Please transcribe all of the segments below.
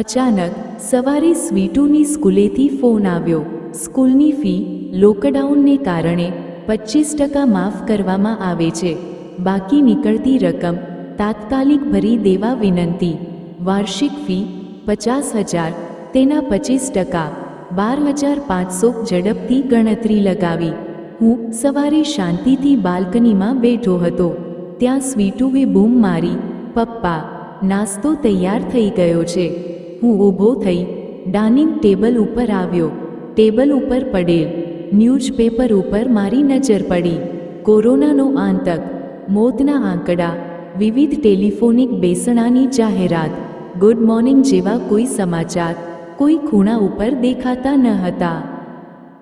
અચાનક સવારે સ્વીટુની સ્કૂલેથી ફોન આવ્યો. સ્કૂલની ફી લોકડાઉનને કારણે પચીસ ટકા માફ કરવામાં આવે છે. બાકી નીકળતી રકમ તાત્કાલિક ભરી દેવા વિનંતી. વાર્ષિક ફી પચાસ હજાર, તેના પચીસ ટકા, બાર હજાર પાંચસો ઝડપથી ગણતરી લગાવી. હું સવારે શાંતિથી બાલ્કનીમાં બેઠો હતો. ત્યાં સ્વીટુએ બૂમ મારી, પપ્પા, નાસ્તો તૈયાર થઈ ગયો છે. હું ઊભો થઈ ડાઇનિંગ ટેબલ ઉપર આવ્યો. ટેબલ ઉપર પડેલ ન્યૂઝપેપર ઉપર મારી નજર પડી. કોરોનાનો આંતક, મોતના આંકડા, વિવિધ ટેલિફોનિક બેસણાની જાહેરાત, ગુડ મોર્નિંગ જેવા કોઈ સમાચાર, કોઈ ખૂણા ઉપર દેખાતા ન હતા.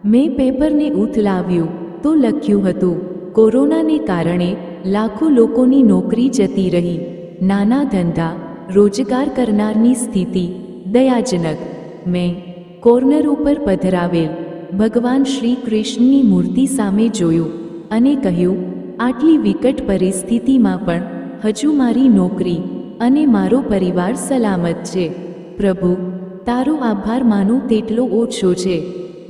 મેં પેપરને ઉથલાવ્યું તો લખ્યું હતું, કોરોનાને કારણે લાખો લોકોની નોકરી જતી રહી. નાના ધંધા, રોજગાર કરનારની સ્થિતિ દયાજનક, મેં કોર્નર ઉપર પધરાવેલ ભગવાન શ્રી કૃષ્ણની મૂર્તિ સામે જોયું અને કહ્યું, આટલી વિકટ પરિસ્થિતિમાં પણ હજુ મારી નોકરી અને મારો પરિવાર સલામત છે. પ્રભુ, તારો આભાર માનું તેટલો ઓછો છે.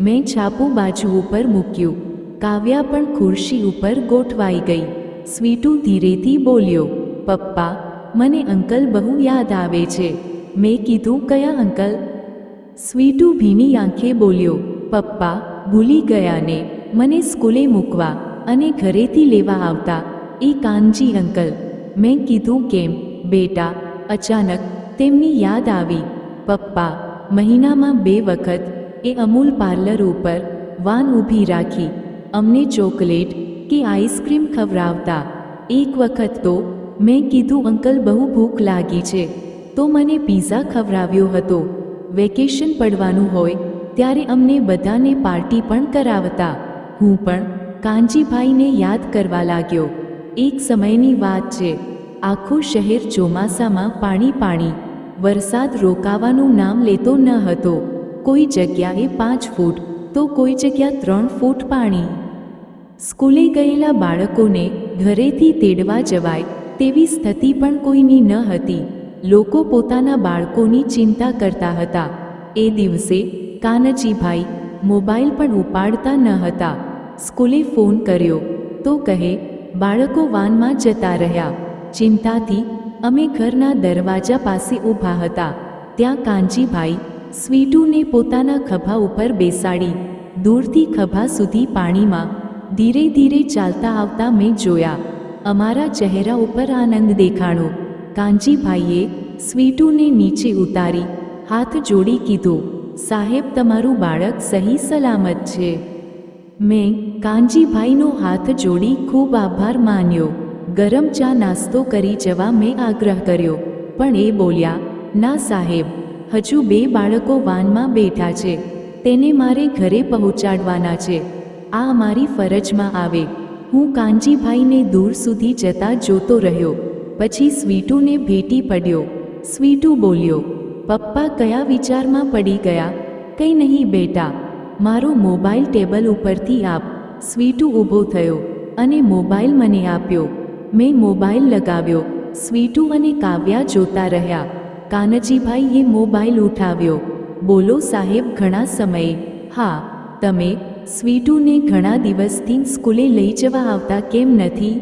મેં છાપું બાજુ ઉપર મૂક્યું. કાવ્યા પણ ખુરશી ઉપર ગોઠવાઈ ગઈ. સ્વીટુ ધીરેથી બોલ્યો, પપ્પા, મને અંકલ બહુ યાદ આવે છે. મેં કીધું કયા અંકલ સ્વીટુ ભીની આંખે બોલ્યો પપ્પા ભૂલી ગયા ને મને સ્કૂલે મૂકવા અને ઘરેથી લેવા આવતા એ કાનજી અંકલ મેં કીધું કેમ બેટા અચાનક તેમની યાદ આવી પપ્પા મહિનામાં બે વખત એ અમૂલ પાર્લર ઉપર વાન ઊભી રાખી અમને ચોકલેટ કે આઈસ્ક્રીમ ખવડાવતા એક વખત તો મેં કીધું અંકલ બહુ ભૂખ લાગી છે તો મને પીઝા ખવડાવ્યો હતો. વેકેશન પડવાનું હોય ત્યારે અમને બધાને પાર્ટી પણ કરાવતા. હું પણ કાંજીભાઈને યાદ કરવા લાગ્યો. એક સમયની વાત છે. આખું શહેર ચોમાસામાં પાણી પાણી, વરસાદ રોકાવાનું નામ લેતો ન હતો. કોઈ જગ્યાએ પાંચ ફૂટ, તો કોઈ જગ્યા ત્રણ ફૂટ પાણી. સ્કૂલે ગયેલા બાળકોને ઘરેથી તેડવા જવાય તેવી સ્થિતિ પણ કોઈની ન હતી. લોકો પોતાના બાળકોની ચિંતા કરતા હતા. એ દિવસે કાનજીભાઈ મોબાઈલ પણ ઉપાડતા ન હતા. સ્કૂલે ફોન કર્યો, તો કહે, બાળકો વાનમાં જતા રહ્યા. ચિંતાથી અમે ઘરના દરવાજા પાસે ઊભા હતા. ત્યાં કાનજીભાઈ સ્વીટુને પોતાના ખભા ઉપર બેસાડી, દૂરથી ખભા સુધી પાણીમાં ધીરે ધીરે ચાલતા આવતા મેં જોયા. અમારા ચહેરા ઉપર આનંદ દેખાણો. કાંજીભાઈએ સ્વીટુને નીચે ઉતારી હાથ જોડી કીધું, સાહેબ, તમારું બાળક સહી સલામત છે. મેં કાંજીભાઈનો હાથ જોડી ખૂબ આભાર માન્યો. ગરમ ચા નાસ્તો કરી જવા મેં આગ્રહ કર્યો, પણ એ બોલ્યા, ના સાહેબ, હજુ બે બાળકો વાનમાં બેઠા છે, તેને મારે ઘરે પહોંચાડવાના છે. આ મારી ફરજમાં આવે. હું કાંજીભાઈને દૂર સુધી જતા જોતો રહ્યો. પછી સ્વીટુને ભેટી પડ્યો. સ્વીટુ બોલ્યો, પપ્પા કયા વિચારમાં પડી ગયા? કંઈ નહીં બેટા. મારો મોબાઈલ ટેબલ ઉપરથી આપ. સ્વીટુ ઊભો થયો અને મોબાઈલ મને આપ્યો. મેં મોબાઈલ લગાવ્યો. સ્વીટુ અને કાવ્યા જોતા રહ્યા. કાનજીભાઈએ મોબાઈલ ઉઠાવ્યો. બોલો સાહેબ, ઘણા સમયે. હા, તમે સ્વીટુને ઘણા દિવસથી સ્કૂલે લઈ જવા આવતા કેમ નથી?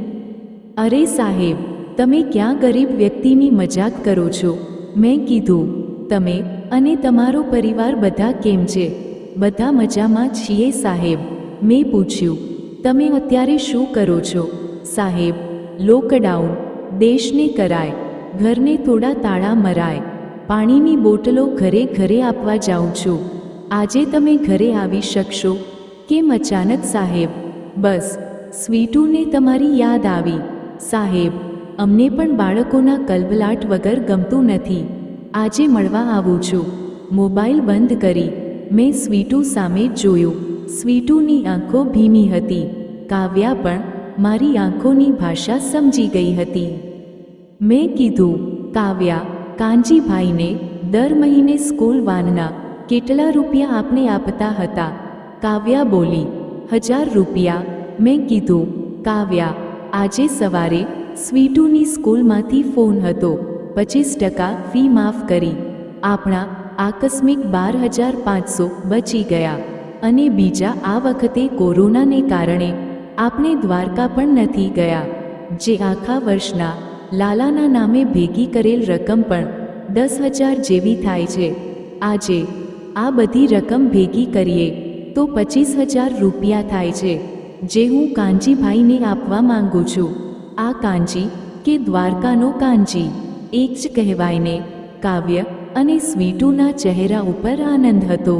અરે સાહેબ તમે ક્યાં ગરીબ વ્યક્તિની મજાક કરો છો? મેં કીધું, તમે અને તમારો પરિવાર બધા કેમ છે? બધા મજામાં છીએ, સાહેબ. મેં પૂછ્યું, તમે અત્યારે શું કરો છો? સાહેબ, લોકડાઉન, દેશને કરાય, ઘરને થોડા તાળા મરાય, પાણીની બોટલો ઘરે ઘરે આપવા જાઉં છું. આજે તમે ઘરે આવી શકશો? કેમ અચાનક, સાહેબ? બસ, સ્વીટુને તમારી યાદ આવી. સાહેબ અમને પણ બાળકોના કલબલાટ વગર ગમતું નથી. આજે મળવા આવું છું. મોબાઈલ બંધ કરી. મેં સ્વીટુ સામે જોયું. સ્વીટુની આંખો ભીની હતી. કાવ્યા પણ મારી આંખોની ભાષા સમજી ગઈ હતી. મેં કીધું, કાવ્યા કાંજીભાઈને દર મહિને સ્કૂલ વાનના કેટલા રૂપિયા આપને આપતા હતા? કાવ્યા બોલી, હજાર રૂપિયા. મેં કીધું, કાવ્યા, આજે સવારે સ્વીટુની સ્કૂલમાંથી ફોન હતો. પચીસ ટકા ફી માફ કરી. આપણા આકસ્મિક બાર હજાર પાંચસો બચી ગયા. અને બીજા આ વખતે કોરોનાને કારણે આપણે દ્વારકા પણ નથી ગયા. જે આખા વર્ષના લાલાના નામે ભેગી કરેલ રકમ પણ દસ હજાર જેવી થાય છે. આજે આ બધી રકમ ભેગી કરીએ તો પચીસ હજાર રૂપિયા થાય છે, જે હું કાંજીભાઈને આપવા માંગુ છું. આ કાંજી કે દ્વારકાનો કાંજી એક જ કહેવાયને કાવ્ય અને સ્વીટુના ચહેરા ઉપર આનંદ હતો.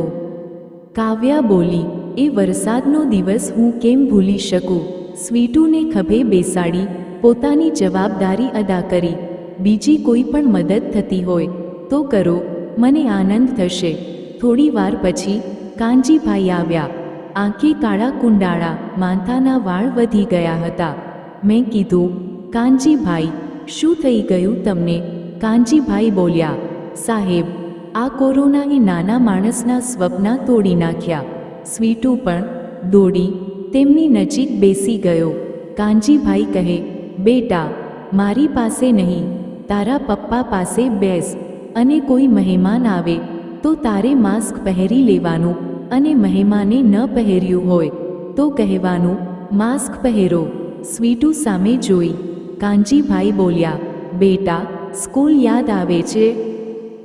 કાવ્યા બોલી, એ વરસાદનો દિવસ હું કેમ ભૂલી શકું? સ્વીટુને ખભે બેસાડી પોતાની જવાબદારી અદા કરી, બીજી કોઈ પણ મદદ થતી હોય તો કરો, મને આનંદ થશે. થોડી વાર પછી કાંજીભાઈ આવ્યા. આંખે કાળા કુંડાળા, માથાના વાળ વધી ગયા હતા. મેં કીધું, કાનજીભાઈ, શું થઈ ગયું તમને? કાનજીભાઈ બોલ્યા, સાહેબ, આ કોરોનાએ નાના માણસના સ્વપ્ના તોડી નાખ્યા. સ્વીટુ પણ, દોડી, તેમની નજીક બેસી ગયો. કાનજીભાઈ કહે, બેટા, મારી પાસે નહીં, તારા પપ્પા પાસે બેસ, અને કોઈ મહેમાન આવે, તો તારે માસ્ક પહેરી લેવાનું, અને મહેમાને ન પહેર્યું હોય, તો કહેવાનું, માસ્ક પહેરો. સ્વીટુ સામે જોઈ. કાંજીભાઈ બોલ્યા, બેટા, સ્કૂલ યાદ આવે છે.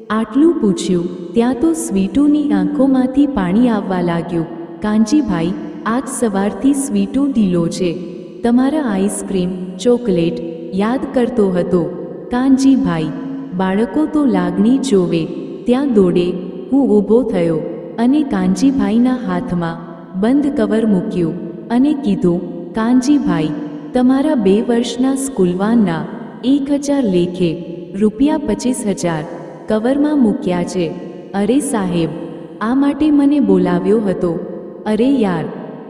આટલું પૂછ્યું, ત્યાં તો સ્વીટુની આંખોમાંથી પાણી આવવા લાગ્યું. કાંજીભાઈ આજ સવારથી સ્વીટુ ઢીલો છે. તમારા આઈસ્ક્રીમ, ચોકલેટ, યાદ કરતો હતો. કાંજીભાઈ બાળકો તો લાગણી જોવે. ત્યાં દોડે, હું ઊભો થયો અને કાંજીભાઈના હાથમાં બંધ કવર મૂક્યું અને કીધું કાંજીભાઈ તમારા બે વર્ષના સ્કૂલવાનના એક હજાર લેખે રૂપિયા પચીસ હજાર કવરમાં મૂક્યા છે. અરે સાહેબ, આ માટે મને બોલાવ્યો હતો. અરે યાર,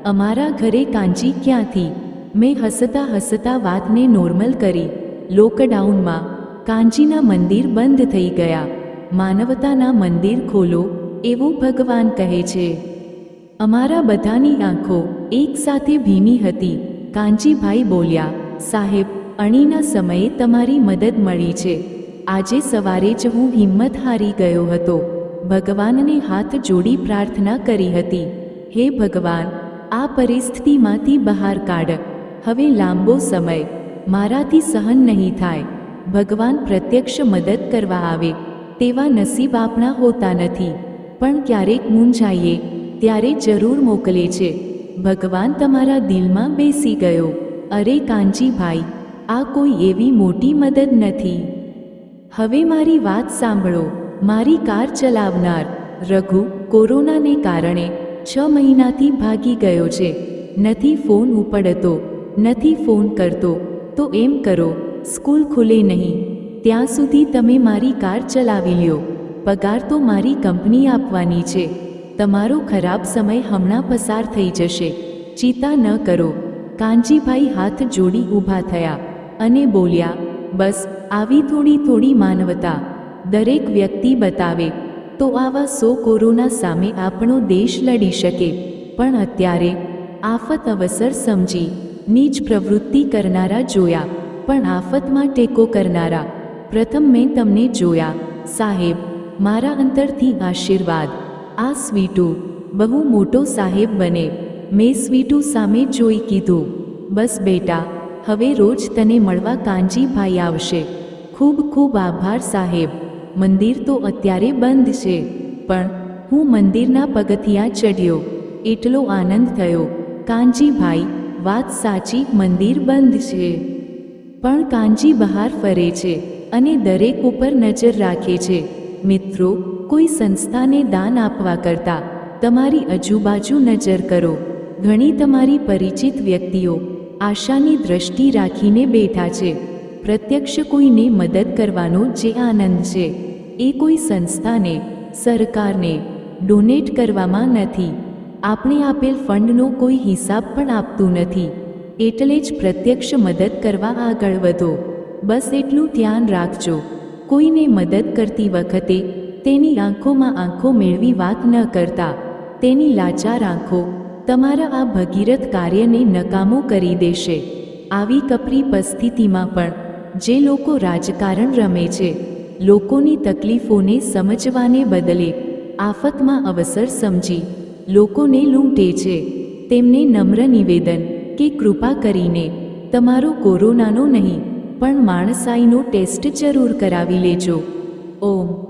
અમારા ઘરે કાંજી ક્યાંથી? મેં હસતા હસતા વાતને નોર્મલ કરી. લોકડાઉનમાં કાંજીના મંદિર બંધ થઈ ગયા. માનવતાના મંદિર ખોલો, એવું ભગવાન કહે છે. અમારા બધાની આંખો એકસાથે ભીની હતી. કાંજીભાઈ બોલ્યા, સાહેબ, અણીના સમયે તમારી મદદ મળી છે. આજે સવારે જ હું હિંમત હારી ગયો હતો. ભગવાનને હાથ જોડી પ્રાર્થના કરી હતી. હે ભગવાન, આ પરિસ્થિતિમાંથી બહાર કાઢ. હવે લાંબો સમય. મારાથી સહન નહીં થાય. ભગવાન પ્રત્યક્ષ મદદ કરવા આવે. તેવા નસીબ આપણા હોતા નથી. પણ ક્યારેક મૂંઝાઈએ, ત્યારે જરૂર મોકલે છે. ભગવાન તમારા દિલમાં બેસી ગયો. અરે કાંજીભાઈ આ કોઈ એવી મોટી મદદ નથી. હવે મારી વાત સાંભળો. મારી કાર ચલાવનાર રઘુ કોરોનાને કારણે છ મહિનાથી ભાગી ગયો છે. નથી ફોન ઉપડતો, નથી ફોન કરતો. તો એમ કરો, સ્કૂલ ખુલે નહીં. ત્યાં સુધી તમે મારી કાર ચલાવી લ્યો. પગાર તો મારી કંપની આપવાની છે. તમારો ખરાબ સમય હમણાં પસાર થઈ જશે. ચિંતા ન કરો. કાનજીભાઈ હાથ જોડી ઊભા થયા અને બોલ્યા, બસ, આવી થોડી થોડી માનવતા. દરેક વ્યક્તિ બતાવે, તો આવા સો કોરોના સામે આપણો દેશ લડી શકે. પણ અત્યારે, આફત અવસર સમજી, નીચ પ્રવૃત્તિ કરનારા જોયા, પણ આફતમાં ટેકો કરનારા. પ્રથમ મેં તમને જોયા. સાહેબ, મારા અંતરથી આશીર્વાદ. આ સ્વીટુ બહુ મોટો સાહેબ બને. મેં સ્વીટુ સામે જોઈ કીધું, બસ બેટા, હવે રોજ તને મળવા કાંજીભાઈ આવશે. ખૂબ ખૂબ આભાર સાહેબ. મંદિર તો અત્યારે બંધ છે, પણ હું મંદિરના પગથિયાં ચડ્યો એટલો આનંદ થયો. કાંજીભાઈ વાત સાચી, મંદિર બંધ છે. પણ કાંજી બહાર ફરે છે અને દરેક ઉપર નજર રાખે છે. મિત્રો કોઈ સંસ્થાને દાન આપવા કરતાં તમારી આજુબાજુ નજર કરો. ઘણી તમારી પરિચિત વ્યક્તિઓ આશાની દ્રષ્ટિ રાખીને બેઠા છે. પ્રત્યક્ષ કોઈને મદદ કરવાનો જે આનંદ છે. એ કોઈ સંસ્થાને, સરકારને ડોનેટ કરવામાં નથી. આપણે આપેલ ફંડનો કોઈ હિસાબ પણ આપતું નથી. એટલે જ પ્રત્યક્ષ મદદ કરવા આગળ વધો. બસ એટલું ધ્યાન રાખજો. કોઈને મદદ કરતી વખતે તેની આંખોમાં આંખો મેળવી વાત ન કરતા. તેની લાચાર આંખો તમારા આ ભગીરથ કાર્યને નકામો કરી દેશે. આવી કપરી પરિસ્થિતિમાં પણ જે લોકો રાજકારણ રમે છે, લોકોની તકલીફોને સમજવાને બદલે આફતમાં અવસર સમજી લોકોને લૂંટે છે. તેમને નમ્ર નિવેદન કે કૃપા કરીને તમારો કોરોનાનો નહીં, પણ માણસાઈનો ટેસ્ટ જરૂર કરાવી લેજો. ઓમ.